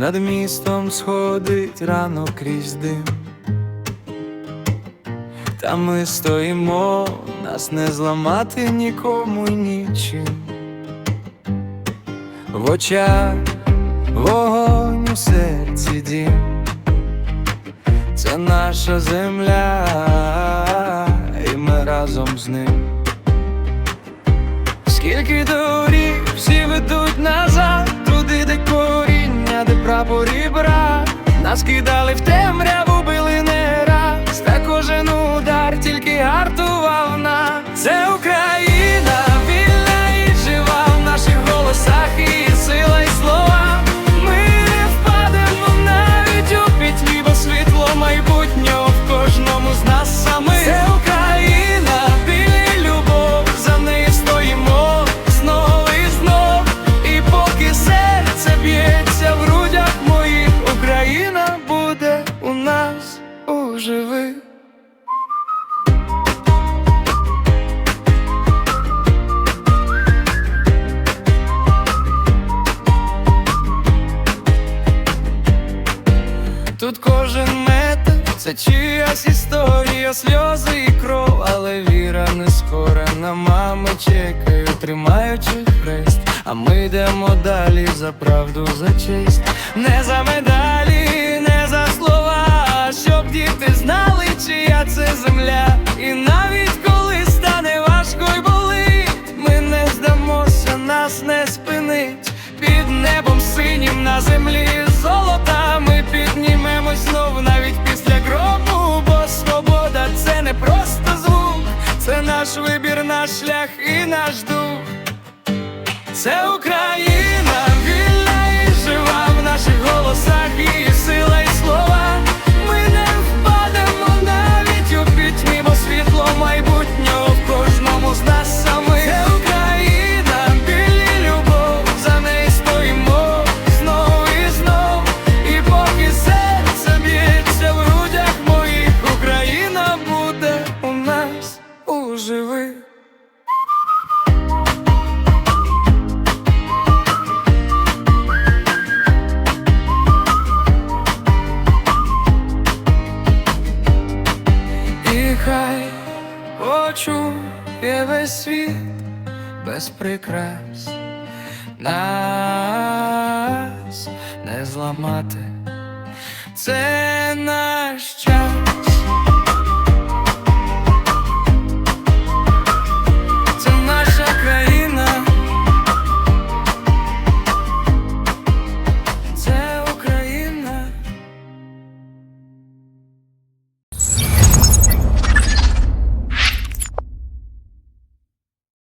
над містом сходить ранок крізь дим. Та ми стоїмо, нас не зламати нікому нічим. В очах вогонь у серці дім. Це наша земля, і ми разом з ним. Скільки доріг всі ведуть назад, де брат Нас кидали в темряву, били не раз, та кожен удар тільки гартував нас. Тут кожен метр. Це чиясь історія, сльози і кров, але віра не скорена, мами чекають, тримаючи хрест, а ми йдемо далі за правду, за честь, не за медалі, не за слова, щоб діти знали, чия це земля, і навіть коли стане важко й болить, ми не здамося, нас не спинить. Під небом синім на землі наш вибір, наш шлях і наш дух. Це Україна, почує весь світ без прикрас нас не зламати. Це наш.